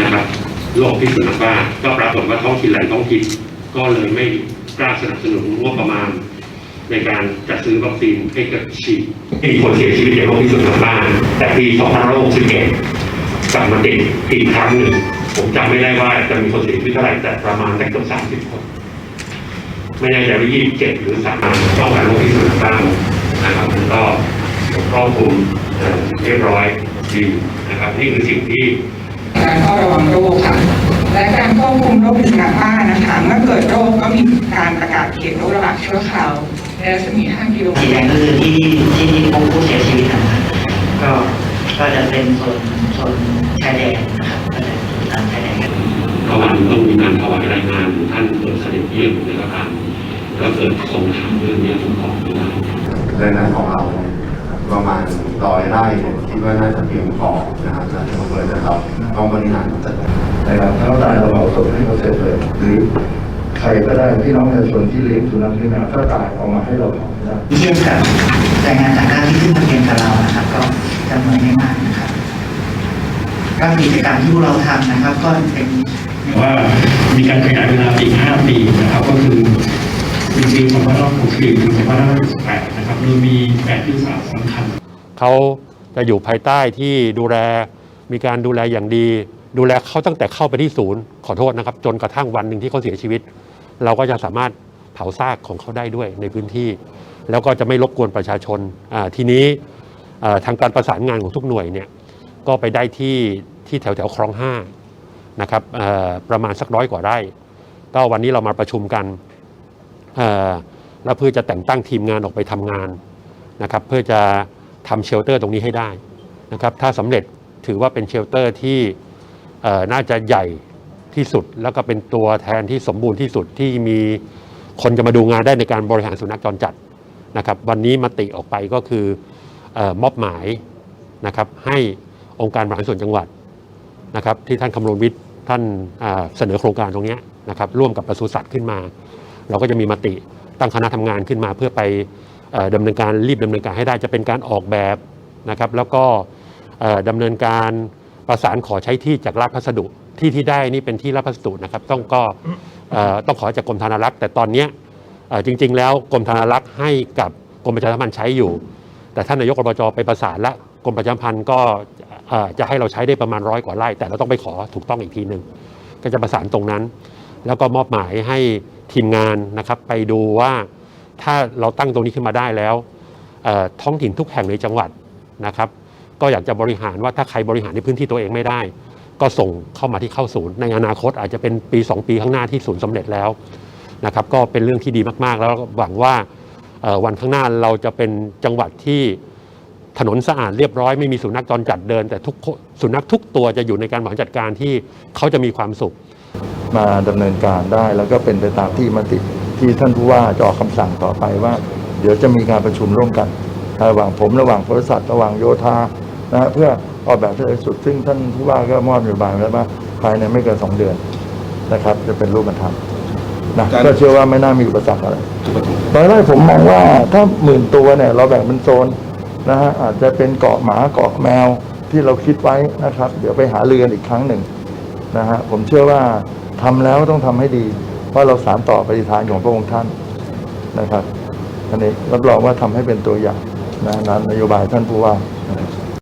นะครับโรคพิษสุนัขบ้าก็ปรากฏว่าท้องถิ่นหลายท้องถิ่นก็เลยไม่กล้าสนับสนุนงบประมาณ ในการจัดซื้อวัคซีนให้กับฉีดมีคนเสียชีวิตจากโรคพิษสุนัขบ้าแต่ปี2561กลับมาติดอีกครั้งหนึ่ง ผมจำไม่ได้ว่าจะมีคนเสียชีวิตเท่าไหร่แต่ประมาณสักเกือบ30 คน ไม่แน่ใจว่า27 หรือ3ป้องกันโรคพิษสุนัขบ้านะครับก็ครอบคลุมเรียบร้อยดีนะครับนี่คือสิ่งที่ วังโรคค่ะ และการควบคุมโรคพิษสุนัขบ้านะคะ เมื่อเกิดโรคก็มีการประกาศเขตโรคระบาดชั่วคราวในรัศมี5กิโลเมสีตแดงก็คือที่ที่ที่พบผู้เสียชีวิตนะครับก็ก็จะเป็นโซนโซนชายแดนนะครับก็จะอยู่ตามชายแดนก็วันต้องมีการถวายรายงานท่านเกิดเสด็จเยี่ยมในกระทางแล้วเกิดทรงถามเรื่องนี้ผมตอบไม่ได้ดังนั้นของเรา ประมาณต่อยไร่เนี่คิดว่าน่าจะเพียงพอนะครับจะอำเภอนะครับกองบริหารจัดการนะครับถ้าเรายเราเอาส่งให้เขาเสร็จเลยหรือใครก็ได้พี่น้องประชาชนที่เลี้ยงสุนัขเลี้ยงแมวตายออกมาให้เราเผาได้เชื่องกับรายงานต่างด้าวที่ขึ้นมาเป็นกับเรานะครับ ก็จำนวนไม่มากนะครับก็กิจกรรมที่เราทำนะครับ ก็เป็นว่ามีการขยายเวลาอีก5ปีนะครับ ก็คือจริงๆของพระรอบ64ถึงของพระรอบ88 คือมีแปดยุทธศาสตร์สำคัญเขาจะอยู่ภายใต้ที่ดูแลมีการดูแลอย่างดี ดูแลเขาตั้งแต่เข้าไปที่ศูนย์ขอโทษนะครับ จนกระทั่งวันหนึ่งที่เขาเสียชีวิต เราก็จะสามารถเผาซากของเขาได้ด้วยในพื้นที่ แล้วก็จะไม่รบกวนประชาชนทีนี้ทางการประสานงานของทุกหน่วยเนี่ยก็ไปได้ที่ที่แถวแถวคลองห้านะครับประมาณสักร้อยกว่าไร่ ก็วันนี้เรามาประชุมกัน แล้วเพื่อจะแต่งตั้งทีมงานออกไปทำงานนะครับเพื่อจะทำเชลเตอร์ตรงนี้ให้ได้นะครับถ้าสำเร็จถือว่าเป็นเชลเตอร์ที่น่าจะใหญ่ที่สุด แล้วก็เป็นตัวแทนที่สมบูรณ์ที่สุดที่มีคนจะมาดูงานได้ในการบริหารสุนัขจรจัดนะครับวันนี้มติออกไปก็คืออมอบหมายนะครับให้องค์การบริหารส่วนจังหวัดนะครับที่ท่านคำนวณวิทย์ท่านเสนอโครงการตรงนี้นะครับร่วมกับปศุสัตว์ขึ้นมา เราก็จะมีมติ ตั้งคณะทำงานขึ้นมาเพื่อไปเอ่อดำเนินการรีบดำเนินการให้ได้จะเป็นการออกแบบนะครับ แล้วก็เอ่อดำเนินการประสานขอใช้ที่จากราชพัสดุที่ที่ได้นี่เป็นที่ราชพัสดุนะครับ ต้องก็ต้องขอจากกรมธนารักษ์ แต่ตอนนี้จริง ๆ แล้วกรมธนารักษ์ให้กับกรมประชาสัมพันธ์ใช้อยู่ แต่ท่านนายกอบจไปประสานและกรมประชาสัมพันธ์ก็จะให้เราใช้ได้ประมาณร้อยกว่าไร่แต่เราต้องไปขอถูกต้องอีกทีหนึ่งก็จะประสานตรงนั้น แล้วก็มอบหมายให้ทีมงานนะครับไปดูว่าถ้าเราตั้งตรงนี้ขึ้นมาได้แล้วท้องถิ่นทุกแห่งในจังหวัดนะครับ ก็อยากจะบริหารว่าถ้าใครบริหารในพื้นที่ตัวเองไม่ได้ ก็ส่งเข้ามาที่เข้าศูนย์ ในอนาคตอาจจะเป็นปี 2 ปีข้างหน้าที่ศูนย์สำเร็จแล้วนะครับ ก็เป็นเรื่องที่ดีมากๆ แล้วหวังว่าวันข้างหน้าเราจะเป็นจังหวัดที่ถนนสะอาดเรียบร้อยไม่มีสุนัขจรจัดเดิน แต่ทุกสุนัขทุกตัวจะอยู่ในการบริหารจัดการที่เขาจะมีความสุข มาดำเนินการได้ แล้วก็เป็นไปตามที่มติที่ท่านผู้ว่าจะออกคำสั่งต่อไปว่า เดี๋ยวจะมีการประชุมร่วมกัน ระหว่างผมระหว่างบริษัทระหว่างโยธานะฮะเพื่อออกแบบให้ได้สุด ซึ่งท่านผู้ว่าก็มอบนโยบายไว้แล้วว่าภายในไม่เกินสองเดือนนะครับ จะเป็นรูปธรรมนะก็เชื่อว่าไม่น่ามีอุปสรรคอะไรตอนแรกผมมองว่าถ้าหมื่นตัวเนี่ย เราแบ่งเป็นโซนนะฮะอาจจะเป็นเกาะหมาเกาะแมวที่เราคิดไว้นะครับ เดี๋ยวไปหาเรือนอีกครั้งหนึ่งนะฮะผมเชื่อว่า ทำแล้วต้องทำให้ดี เพราะเราสารต่อปฏิฐานของพระองค์ท่านนะครับอันนี้รับรองว่าทำให้เป็นตัวอย่างนะนั้นนโยบายท่านผู้ว่านะ